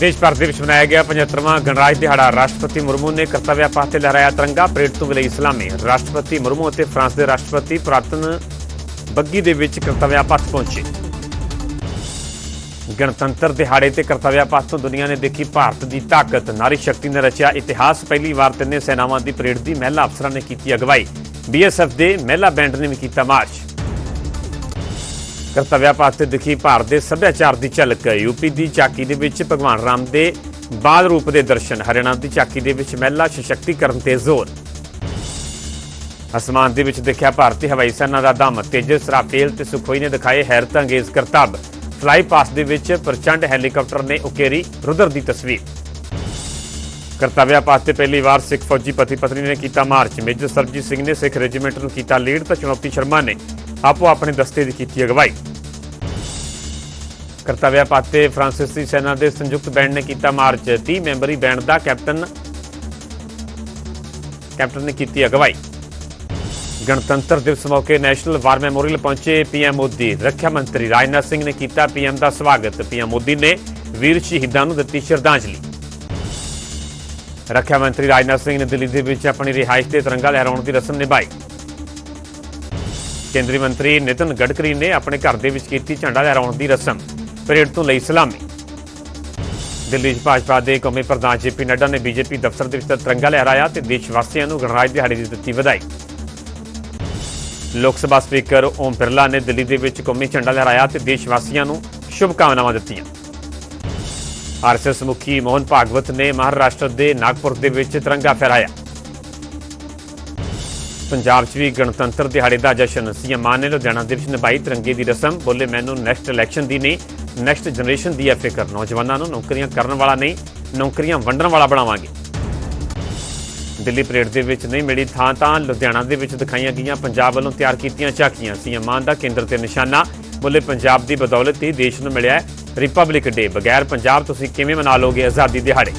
ਦੇਸ਼ ਭਰ ਦੇ ਵਿੱਚ ਮਨਾਇਆ ਗਿਆ 75ਵਾਂ ਗਣਰਾਜ ਦਿਹਾੜਾ। ਰਾਸ਼ਟਰਪਤੀ ਮੁਰਮੂ ਨੇ ਕਰਤੱਵਯ ਪਥ ਤੇ ਲਹਿਰਾਇਆ ਤਿਰੰਗਾ, ਪਰੇਡ ਤੋਂ ਵਿਲਈ ਸਲਾਮੀ। ਰਾਸ਼ਟਰਪਤੀ ਮੁਰਮੂ ਅਤੇ ਫਰਾਂਸ ਦੇ ਰਾਸ਼ਟਰਪਤੀ ਪ੍ਰਾਤਨ ਬੱਗੀ ਦੇ ਵਿੱਚ ਕਰਤੱਵਯ ਪਥ ਪਹੁੰਚੇ। ਗਣਤੰਤਰ ਦਿਹਾੜੇ ਤੇ ਕਰਤੱਵਯ ਪਥ ਤੋਂ ਦੁਨੀਆ ਨੇ ਦੇਖੀ ਭਾਰਤ ਦੀ ਤਾਕਤ। ਨਾਰੀ ਸ਼ਕਤੀ ਨੇ ਰਚਿਆ ਇਤਿਹਾਸ। ਪਹਿਲੀ ਵਾਰ ਤਿੰਨੇ ਸੈਨਾਵਾਂ ਦੀ ਪਰੇਡ ਦੀ ਮਹਿਲਾ ਅਫਸਰਾਂ ਨੇ ਕੀਤੀ ਅਗਵਾਈ। ਬੀਐਸਐਫ ਦੇ ਮਹਿਲਾ ਬੈਂਡ ਨੇ ਵੀ ਕੀਤਾ ਮਾਰਚ। ਕਰਤੱਵਯ ਪਥ ਤੇ ਦਿਖੀ ਭਾਰਤ ਦੇ ਸੱਭਿਆਚਾਰ ਦੀ ਝਲਕ। ਯੂਪੀ ਦੀ ਝਾਕੀ ਦੇ ਵਿੱਚ ਭਗਵਾਨ ਰਾਮ ਦੇ ਬਾਲ ਰੂਪ ਦੇ ਦਰਸ਼ਨ, ਹਰਿਆਣਾ ਦੀ ਚਾਕੀ ਦੇ ਵਿੱਚ ਮਹਿਲਾ ਸਸ਼ਕਤੀਕਰਨ ਤੇ ਜ਼ੋਰ। ਅਸਮਾਨ ਦੇ ਵਿੱਚ ਦੇਖਿਆ ਭਾਰਤੀ ਹਵਾਈ ਸੈਨਾ ਦਾ ਦਮ ਤੇਜਸ ਰਾਫੇਲ ਤੇ ਸੁਖੋਈ ਨੇ ਦਿਖਾਏ ਹੈਰਤ ਅੰਗੇਜ਼ ਕਰਤੱਵ ਫਲਾਈ ਪਾਸ ਦੇ ਵਿੱਚ ਪ੍ਰਚੰਡ ਹੈਲੀਕਾਪਟਰ ਨੇ ਉਕੇਰੀ ਰੁਦਰ ਦੀ ਤਸਵੀਰ। ਕਰਤੱਵਯ ਪਾਸ ਤੇ ਪਹਿਲੀ ਵਾਰ ਸਿੱਖ ਫੌਜੀ ਪਤੀ ਪਤਨੀ ਨੇ ਕੀਤਾ ਮਾਰਚ। ਮੇਜਰ ਸਰਬਜੀਤ ਸਿੰਘ ਨੇ ਸਿੱਖ ਰੈਜੀਮੈਂਟ ਨੂੰ ਕੀਤਾ ਲੀਡ ਤਾਂ ਚੁਣੌਤੀ ਸ਼ਰਮਾ ਨੇ। ਆਪੋ ਆਪਣੇ ਦਸਤੇ ਦੀ ਕੀਤੀ ਅਗਵਾਈ। ਕਰਤੱਵਯ ਪਾਤੇ ਫ੍ਰਾਂਸੀਸੀ ਸੈਨਾ ਦੇ ਸੰਯੁਕਤ ਬੈਂਡ ਨੇ ਕੀਤਾ ਮਾਰਚ 30 ਮੈਂਬਰੀ ਬੈਂਡ ਦਾ ਕੈਪਟਨ ਕੈਪਟਨ ਨੇ ਕੀਤੀ ਅਗਵਾਈ। ਗਣਤੰਤਰ ਦਿਵਸ ਮੌਕੇ ਨੈਸ਼ਨਲ ਵਾਰ ਮੈਮੋਰੀਅਲ ਪਹੁੰਚੇ ਪੀਐਮ ਮੋਦੀ। ਰੱਖਿਆ ਮੰਤਰੀ ਰਾਜਨਾਥ ਸਿੰਘ ਨੇ ਕੀਤਾ ਪੀਐਮ ਦਾ ਸਵਾਗਤ। ਪੀਐਮ ਮੋਦੀ ਨੇ ਵੀਰ ਸ਼ਹੀਦਾਂ ਨੂੰ ਦਿੱਤੀ ਸ਼ਰਧਾਂਜਲੀ। ਰੱਖਿਆ ਮੰਤਰੀ ਰਾਜਨਾਥ ਸਿੰਘ ਨੇ ਦਿੱਲੀ ਦੇ ਵਿੱਚ ਆਪਣੀ ਰਿਹਾਇਸ਼ ਤੇ ਤਿਰੰਗਾ ਲਹਿਰਾਉਣ ਦੀ ਰਸਮ ਨਿਭਾਈ। ਕੇਂਦਰੀ ਮੰਤਰੀ ਨਿਤਨ ਗਡਕਰੀ ਨੇ ਆਪਣੇ ਘਰ ਦੇ ਵਿੱਚ ਕੀਤੀ ਝੰਡਾ ਲਹਿਰਾਉਣ ਦੀ ਰਸਮ, ਪਰੇਡ ਤੋਂ ਲਈ ਸਲਾਮੀ। ਦਿੱਲੀ 'ਚ ਭਾਜਪਾ ਦੇ ਕੌਮੀ ਪ੍ਰਧਾਨ ਜੇਪੀ ਨੱਡਾ ਨੇ ਬੀਜੇਪੀ ਦਫ਼ਤਰ ਦੇ ਵਿੱਚ ਤਿਰੰਗਾ ਲਹਿਰਾਇਆ ਤੇ ਦੇਸ਼ ਵਾਸੀਆਂ ਨੂੰ ਗਣਰਾਜ ਦਿਹਾੜੇ ਦੀ ਦਿੱਤੀ ਵਧਾਈ। ਲੋਕ ਸਭਾ ਸਪੀਕਰ ਓਮ ਬਿਰਲਾ ਨੇ ਦਿੱਲੀ ਦੇ ਵਿੱਚ ਕੌਮੀ ਝੰਡਾ ਲਹਿਰਾਇਆ ਤੇ ਦੇਸ਼ ਵਾਸੀਆਂ ਨੂੰ ਸ਼ੁਭ ਕਾਮਨਾਵਾਂ ਦਿੱਤੀਆਂ ਆਰਐਸਐਸ ਮੁਖੀ ਮੋਹਨ ਭਾਗਵਤ ਨੇ ਮਹਾਰਾਸ਼ਟਰ ਦੇ ਨਾਗਪੁਰ ਦੇ ਵਿੱਚ ਤਿਰੰਗਾ ਫਹਿਰਾਇਆ। ਪੰਜਾਬ 'ਚ ਵੀ ਗਣਤੰਤਰ ਦਿਹਾੜੇ ਦਾ ਜਸ਼ਨ ਸੀਐਮ ਮਾਨ ਨੇ ਲੁਧਿਆਣਾ ਦੇ ਵਿੱਚ ਨਿਭਾਈ ਤਿਰੰਗੇ ਦੀ ਰਸਮ। ਬੋਲੇ, ਮੈਨੂੰ ਨੈਕਸਟ ਇਲੈਕਸ਼ਨ ਦੀ ਨਹੀਂ ਨੈਕਸਟ ਜਨਰੇਸ਼ਨ ਦੀ ਹੈ ਫਿਕਰ। ਨੌਜਵਾਨਾਂ ਨੂੰ ਨੌਕਰੀਆਂ ਕਰਨ ਵਾਲਾ ਨਹੀਂ, ਨੌਕਰੀਆਂ ਵੰਡਣ ਵਾਲਾ ਬਣਾਵਾਂਗੇ। ਦਿੱਲੀ ਪਰੇਡ ਦੇ ਵਿੱਚ ਨਹੀਂ ਮਿਲੀ ਥਾਂ ਤਾਂ ਲੁਧਿਆਣਾ ਦੇ ਵਿੱਚ ਦਿਖਾਈਆਂ ਗਈਆਂ ਪੰਜਾਬ ਵੱਲੋਂ ਤਿਆਰ ਕੀਤੀਆਂ ਝਾਕੀਆਂ। ਸੀਐਮ ਮਾਨ ਦਾ ਕੇਂਦਰ ਤੇ ਨਿਸ਼ਾਨਾ। ਬੋਲੇ, ਪੰਜਾਬ ਦੀ ਬਦੌਲਤ ਹੀ ਦੇਸ਼ ਨੂੰ ਮਿਲਿਆ ਰਿਪਬਲਿਕ ਡੇ, ਬਗੈਰ ਪੰਜਾਬ ਤੁਸੀਂ ਕਿਵੇਂ ਮਨਾ ਲੋਗੇ ਆਜ਼ਾਦੀ ਦਿਹਾੜੇ?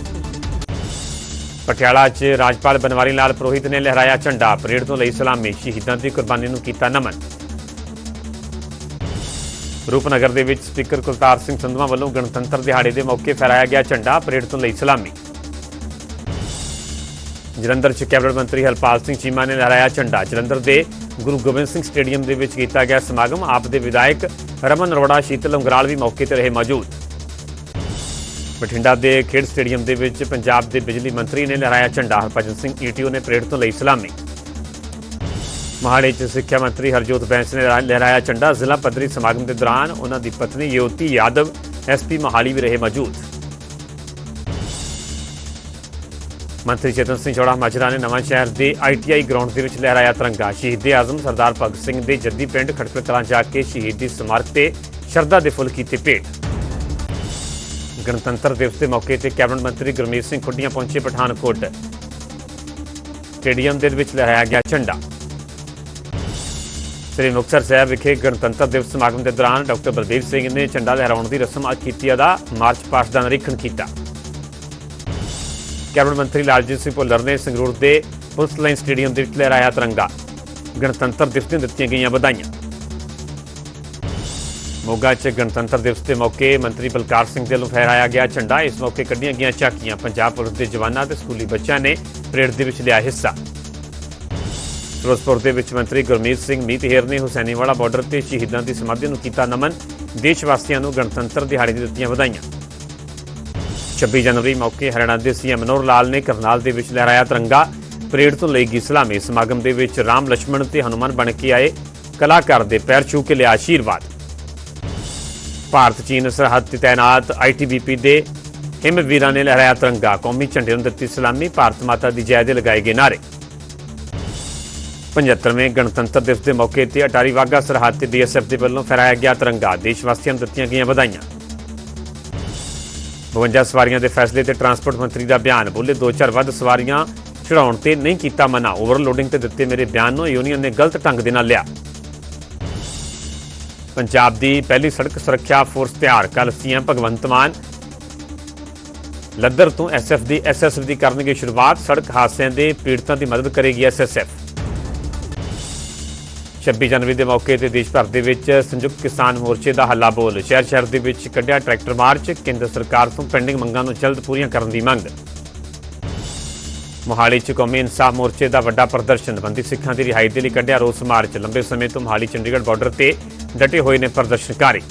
ਪਟਿਆਲਾ 'ਚ ਰਾਜਪਾਲ ਬਨਵਾਰੀ ਲਾਲ ਪ੍ਰੋਹਿਤ ਨੇ ਲਹਿਰਾਇਆ ਝੰਡਾ, ਪਰੇਡ ਤੋਂ ਲਈ ਸਲਾਮੀ, ਸ਼ਹੀਦਾਂ ਦੀ ਕੁਰਬਾਨੀ ਨੂੰ ਕੀਤਾ ਨਮਨ। ਰੂਪਨਗਰ ਦੇ ਵਿੱਚ ਸਪੀਕਰ ਕੁਲਤਾਰ ਸਿੰਘ ਸੰਧਵਾ ਵੱਲੋਂ ਗਣਤੰਤਰ ਦਿਹਾੜੇ ਦੇ ਮੌਕੇ ਫਹਿਰਾਇਆ ਗਿਆ ਝੰਡਾ, ਪਰੇਡ ਤੋਂ ਲਈ ਸਲਾਮੀ। ਜਲੰਧਰ 'ਚ ਕੈਬਨਿਟ ਮੰਤਰੀ ਹਰਪਾਲ ਸਿੰਘ ਚੀਮਾ ਨੇ ਲਹਿਰਾਇਆ ਝੰਡਾ। ਜਲੰਧਰ ਦੇ ਗੁਰੂ ਗੋਬਿੰਦ ਸਿੰਘ ਸਟੇਡੀਅਮ ਦੇ ਵਿੱਚ ਕੀਤਾ ਗਿਆ ਸਮਾਗਮ। ਆਪ ਦੇ ਵਿਧਾਇਕ ਰਮਨ ਅਰੋੜਾ, ਸ਼ੀਤਲ ਉਂਗਰਾਲ ਵੀ ਮੌਕੇ ਤੇ ਰਹੇ ਮੌਜੂਦ। ਬਠਿੰਡਾ ਦੇ ਖੇਡ ਸਟੇਡੀਅਮ ਦੇ ਵਿੱਚ ਪੰਜਾਬ ਦੇ ਬਿਜਲੀ ਮੰਤਰੀ ਨੇ ਲਹਿਰਾਇਆ ਝੰਡਾ। ਹਰਭਜਨ ਸਿੰਘ ਈਟੀਓ ਨੇ ਪਰੇਡ ਤੋਂ ਲਈ ਸਲਾਮੀ। ਮਹਾਲੀ 'ਚ ਸਿੱਖਿਆ ਮੰਤਰੀ ਹਰਜੋਤ ਬੈਂਸ ਨੇ ਲਹਿਰਾਇਆ ਝੰਡਾ। ਜ਼ਿਲ੍ਹਾ ਪੱਧਰੀ ਸਮਾਗਮ ਦੇ ਦੌਰਾਨ ਉਹਨਾਂ ਦੀ ਪਤਨੀ ਯੋਤੀ ਯਾਦਵ ਐਸਪੀ ਮਹਾਲੀ ਵੀ ਰਹੇ ਮੌਜੂਦ। ਮੰਤਰੀ ਚੇਤਨ ਸਿੰਘ ਚੌੜਾ ਮਾਜਰਾ ਨੇ ਨਵਾਂ ਸ਼ਹਿਰ ਦੇ ਆਈਟੀਆਈ ਗਰਾਊਂਡ ਦੇ ਵਿੱਚ ਲਹਿਰਾਇਆ ਤਿਰੰਗਾ। ਸ਼ਹੀਦ ਆਜ਼ਮ ਸਰਦਾਰ ਭਗਤ ਸਿੰਘ ਦੇ ਜੱਦੀ ਪਿੰਡ ਖਟਕੜ ਕਲਾਂ ਜਾ ਕੇ ਸ਼ਹੀਦੀ ਸਮਾਰਕ ਤੇ ਸ਼ਰਧਾ ਦੇ ਫੁੱਲ ਕੀਤੇ ਭੇਟ। ਗਣਤੰਤਰ ਦਿਵਸ ਦੇ ਮੌਕੇ ਤੇ ਕੈਬਨਿਟ ਮੰਤਰੀ ਗੁਰਮੀਤ ਸਿੰਘ ਖੁੱਡੀਆਂ ਪਹੁੰਚੇ ਪਠਾਨਕੋਟ। ਸਟੇਡੀਅਮ ਦੇ ਵਿੱਚ ਲਹਿਰਾਇਆ ਗਿਆ ਝੰਡਾ। ਸ੍ਰੀ ਮੁਕਤਸਰ ਸਾਹਿਬ ਵਿਖੇ ਗਣਤੰਤਰ ਦਿਵਸ ਸਮਾਗਮ ਦੇ ਦੌਰਾਨ ਡਾਕਟਰ ਬਲਦੇਵ ਸਿੰਘ ਨੇ ਝੰਡਾ ਲਹਿਰਾਉਣ ਦੀ ਰਸਮ ਅੱਜ ਕੀਤੀ ਅਦਾ ਮਾਰਚ ਪਾਸਟ ਦਾ ਨਿਰੀਖਣ ਕੀਤਾ। ਕੈਬਨਿਟ ਮੰਤਰੀ ਲਾਲਜੀਤ ਸਿੰਘ ਭੁੱਲਰ ਨੇ ਸੰਗਰੂਰ ਦੇ ਪੁਲਿਸ ਲਾਈਨ ਸਟੇਡੀਅਮ ਦੇ ਵਿੱਚ ਲਹਿਰਾਇਆ ਤਿਰੰਗਾ। ਗਣਤੰਤਰ ਦਿਵਸ ਦੀਆਂ ਦਿੱਤੀਆਂ ਗਈਆਂ ਵਧਾਈਆਂ। ਮੋਗਾ 'ਚ ਗਣਤੰਤਰ ਦਿਵਸ ਦੇ ਮੌਕੇ ਮੰਤਰੀ ਬਲਕਾਰ ਸਿੰਘ ਦੇ ਵੱਲੋਂ ਫਹਿਰਾਇਆ ਗਿਆ ਝੰਡਾ। ਇਸ ਮੌਕੇ ਕੱਢੀਆਂ ਗਈਆਂ ਝਾਕੀਆਂ, ਪੰਜਾਬ ਪੁਲਿਸ ਦੇ ਜਵਾਨਾਂ ਤੇ ਸਕੂਲੀ ਬੱਚਿਆਂ ਨੇ ਪਰੇਡ ਦੇ ਵਿੱਚ ਲਿਆ ਹਿੱਸਾ। ਫਿਰੋਜ਼ਪੁਰ ਦੇ ਵਿੱਚ ਮੰਤਰੀ ਗੁਰਮੀਤ ਸਿੰਘ ਮੀਤਹਿਰ ਨੇ ਹੁਸੈਨੀਵਾਲਾ ਬਾਰਡਰ ਤੇ ਸ਼ਹੀਦਾਂ ਦੀ ਸਮਾਧੀ ਨੂੰ ਕੀਤਾ ਨਮਨ। ਦੇਸ਼ ਵਾਸੀਆਂ ਨੂੰ ਗਣਤੰਤਰ ਦਿਹਾੜੇ ਦੀਆਂ ਦਿੱਤੀਆਂ ਵਧਾਈਆਂ। 26 ਜਨਵਰੀ ਮੌਕੇ ਹਰਿਆਣਾ ਦੇ ਸੀਐਮ ਮਨੋਹਰ ਲਾਲ ਨੇ ਕਰਨਾਲ ਦੇ ਵਿੱਚ ਲਹਿਰਾਇਆ ਤਿਰੰਗਾ। ਪਰੇਡ ਤੋਂ ਲਈ ਗਈ ਸਲਾਮੀ। ਸਮਾਗਮ ਦੇ ਵਿੱਚ ਰਾਮ ਲక్ష్మణ ਤੇ ਹਨੂਮਾਨ ਬਣ ਕੇ ਆਏ ਕਲਾਕਾਰ ਦੇ ਪੈਰ ਛੂ ਕੇ ਲਿਆ ਆਸ਼ੀਰਵਾਦ ਭਾਰਤ, ਚੀਨ ਸਰਹੱਦ ਤੇ ਤਾਇਨਾਤ ਆਈਟੀਬੀਪੀ ਦੇ ਹਿਮ ਵੀਰਾਂ ਨੇ ਲਹਿਰਾਇਆ ਤਿਰੰਗਾ। ਕੌਮੀ ਝੰਡੇ ਨੂੰ ਦਿੱਤੀ ਸਲਾਮੀ। ਭਾਰਤ ਮਾਤਾ ਦੀ ਜੈ ਦੇ ਲਗਾਏ ਗਏ ਨਾਰੇ 75ਵੇਂ ਗਣਤੰਤਰ ਦਿਵਸ ਦੇ ਮੌਕੇ ਤੇ ਅਟਾਰੀ ਵਾਗਾ ਸਰਹੱਦ ਤੇ ਬੀਐਸਐਫ ਦੇ ਵੱਲੋਂ ਫਹਿਰਾਇਆ ਗਿਆ ਤਿਰੰਗਾ। ਦੇਸ਼ ਵਾਸੀਆਂ ਨੂੰ ਦਿੱਤੀਆਂ ਗਈਆਂ ਵਧਾਈਆਂ। 52 ਸਵਾਰੀਆਂ ਦੇ ਫੈਸਲੇ ਤੇ ਟਰਾਂਸਪੋਰਟ ਮੰਤਰੀ ਦਾ ਬਿਆਨ। ਬੋਲੇ ਦੋ ਚਾਰ ਵੱਧ ਸਵਾਰੀਆਂ ਚੜਾਉਣ ਤੇ ਨਹੀਂ ਕੀਤਾ ਮਨਾ। ਓਵਰਲੋਡਿੰਗ ਤੇ ਦਿੱਤੇ ਮੇਰੇ ਬਿਆਨ ਨੂੰ ਯੂਨੀਅਨ ਨੇ ਗਲਤ ਢੰਗ ਦੇ ਨਾਲ ਲਿਆ। ਪੰਜਾਬ ਦੀ ਪਹਿਲੀ ਸੜਕ ਸੁਰੱਖਿਆ ਫੋਰਸ ਤਿਆਰ। ਕੱਲ ਸੀਐਮ ਭਗਵੰਤ ਮਾਨ ਲੱਦਰ ਤੋਂ ਐਸਐਫ ਦੀ ਐਸਐਸਐਫ ਦੀ ਕਰਨਗੇ ਸ਼ੁਰੂਆਤ। ਸੜਕ ਹਾਦਸਿਆਂ ਦੇ ਪੀੜਤਾਂ ਦੀ ਮਦਦ ਕਰੇਗੀ ਐਸਐਸਐਫ। 26 ਜਨਵਰੀ ਦੇ ਮੌਕੇ ਤੇ ਦੇਸ਼ ਭਰ ਦੇ ਵਿੱਚ ਸੰਯੁਕਤ ਕਿਸਾਨ ਮੋਰਚੇ ਦਾ ਹੱਲਾ ਬੋਲ। ਸ਼ਹਿਰ ਸ਼ਹਿਰ ਦੇ ਵਿੱਚ ਕੱਢਿਆ ਟਰੈਕਟਰ ਮਾਰਚ। ਕੇਂਦਰ ਸਰਕਾਰ ਤੋਂ ਪੈਂਡਿੰਗ ਮੰਗਾਂ ਨੂੰ ਜਲਦ ਪੂਰੀਆਂ ਕਰਨ ਦੀ ਮੰਗ। ਮੋਹਾਲੀ 'ਚ ਕੌਮੀ ਇਨਸਾਫ ਮੋਰਚੇ ਦਾ ਵੱਡਾ ਪ੍ਰਦਰਸ਼ਨ। ਬੰਦੀ ਸਿੱਖਾਂ ਦੀ ਰਿਹਾਈ ਦੇ ਲਈ ਕੱਢਿਆ ਰੋਸ ਮਾਰਚ। ਲੰਬੇ ਸਮੇਂ ਤੋਂ ਮੋਹਾਲੀ ਚੰਡੀਗੜ੍ਹ ਬਾਰਡਰ ਤੇ ਡਟੇ ਹੋਏ ਨੇ ਪ੍ਰਦਰਸ਼ਨਕਾਰੀ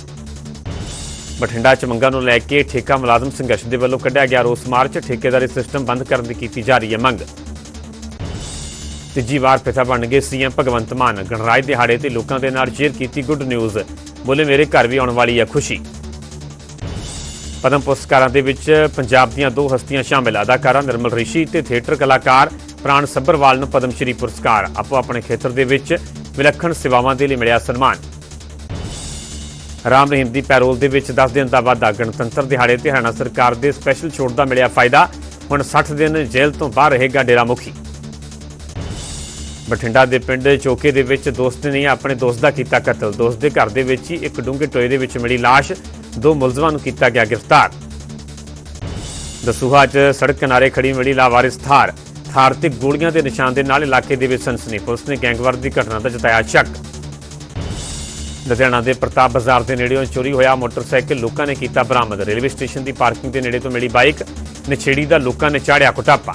ਬਠਿੰਡਾ 'ਚ ਮੰਗਾਂ ਨੂੰ ਲੈ ਕੇ ਠੇਕਾ ਮੁਲਾਜ਼ਮ ਸੰਘਰਸ਼ ਦੇ ਵੱਲੋਂ ਕੱਢਿਆ ਗਿਆ ਰੋਸ ਮਾਰਚ ਠੇਕੇਦਾਰੀ ਸਿਸਟਮ ਬੰਦ ਕਰਨ ਦੀ ਕੀਤੀ ਜਾ ਰਹੀ ਹੈ ਮੰਗ। ਤੀਜੀ ਵਾਰ ਪਿਤਾ ਬਣ ਗਏ ਸੀਐਮ ਭਗਵੰਤ ਮਾਨ ਗਣਰਾਜ ਦਿਹਾੜੇ ਤੇ ਲੋਕਾਂ ਦੇ ਨਾਲ ਸ਼ੇਅਰ ਕੀਤੀ ਗੁੱਡ ਨਿਊਜ਼। ਬੋਲੇ, ਮੇਰੇ ਘਰ ਵੀ ਆਉਣ ਵਾਲੀ ਹੈ ਖੁਸ਼ੀ। ਪਦਮ ਪੁਰਸਕਾਰਾਂ ਦੇ ਵਿੱਚ ਪੰਜਾਬ ਦੀਆਂ ਦੋ ਹਸਤੀਆਂ ਸ਼ਾਮਿਲ, ਅਦਾਕਾਰਾ ਨਿਰਮਲ ਰਿਸ਼ੀ ਤੇ ਥੀਏਟਰ ਕਲਾਕਾਰ ਪ੍ਰਾਣ ਸੱਭਰਵਾਲ ਨੂੰ ਪਦਮ ਸ਼੍ਰੀ ਪੁਰਸਕਾਰ। ਆਪੋ ਆਪਣੇ ਖੇਤਰ ਦੇ ਵਿੱਚ ਵਿਲੱਖਣ ਸੇਵਾਵਾਂ ਦੇ ਲਈ ਮਿਲਿਆ ਸਨਮਾਨ। ਰਾਮ ਰਹੀਮ ਦੀ ਪੈਰੋਲ ਦੇ ਵਿੱਚ 10 ਦਿਨ ਦਾ ਵਾਧਾ। ਗਣਤੰਤਰ ਦਿਹਾੜੇ ਤੇ ਹਰਿਆਣਾ ਸਰਕਾਰ ਦੇ ਸਪੈਸ਼ਲ ਛੋਟ ਦਾ ਮਿਲਿਆ ਫਾਇਦਾ। ਹੁਣ 60 ਦਿਨ ਜੇਲ੍ਹ ਤੋਂ ਬਾਹਰ ਰਹੇਗਾ ਡੇਰਾ ਮੁਖੀ। ਬਠਿੰਡਾ ਦੇ ਪਿੰਡ ਚੋਕੇ ਦੇ ਵਿੱਚ ਦੋਸਤ ਨੇ ਆਪਣੇ ਦੋਸਤ ਦਾ ਕੀਤਾ ਕਤਲ। ਦੋਸਤ ਦੇ ਘਰ ਦੇ ਵਿੱਚ ਹੀ ਇੱਕ ਡੂੰਘੇ ਟੋਏ ਦੇ ਵਿੱਚ ਮਿਲੀ ਲਾਸ਼। ਦੋ ਮੁਲਜ਼ਮਾਂ ਨੂੰ ਕੀਤਾ ਗਿਆ ਗ੍ਰਿਫਤਾਰ। ਦਸੂਹਾ 'ਚ ਸੜਕ ਕਿਨਾਰੇ ਖੜੀ ਮਿਲੀ ਲਾਵਾਰਿਸ ਥਾਰ। ਥਾਰ ਤੇ ਗੋਲੀਆਂ ਦੇ ਨਿਸ਼ਾਨ ਦੇ ਨਾਲ ਇਲਾਕੇ ਦੇ ਵਿੱਚ ਸਨਸਨੀ। ਪੁਲਿਸ ਨੇ ਗੈਂਗਵਾਰ ਦੀ ਘਟਨਾ ਦਾ ਜਤਾਇਆ ਸ਼ੱਕ। ਲੁਧਿਆਣਾ ਦੇ ਪ੍ਰਤਾਪ ਬਾਜ਼ਾਰ ਦੇ ਨੇੜਿਓਂ ਚੋਰੀ ਹੋਇਆ ਮੋਟਰਸਾਈਕਲ ਲੋਕਾਂ ਨੇ ਕੀਤਾ ਬਰਾਮਦ। ਰੇਲਵੇ ਸਟੇਸ਼ਨ ਦੀ ਪਾਰਕਿੰਗ ਦੇ ਨੇੜੇ ਤੋਂ ਮਿਲੀ ਬਾਈਕ। ਨਛੇੜੀ ਦਾ ਲੋਕਾਂ ਨੇ ਚਾੜਿਆ ਕੁਟਾਪਾ।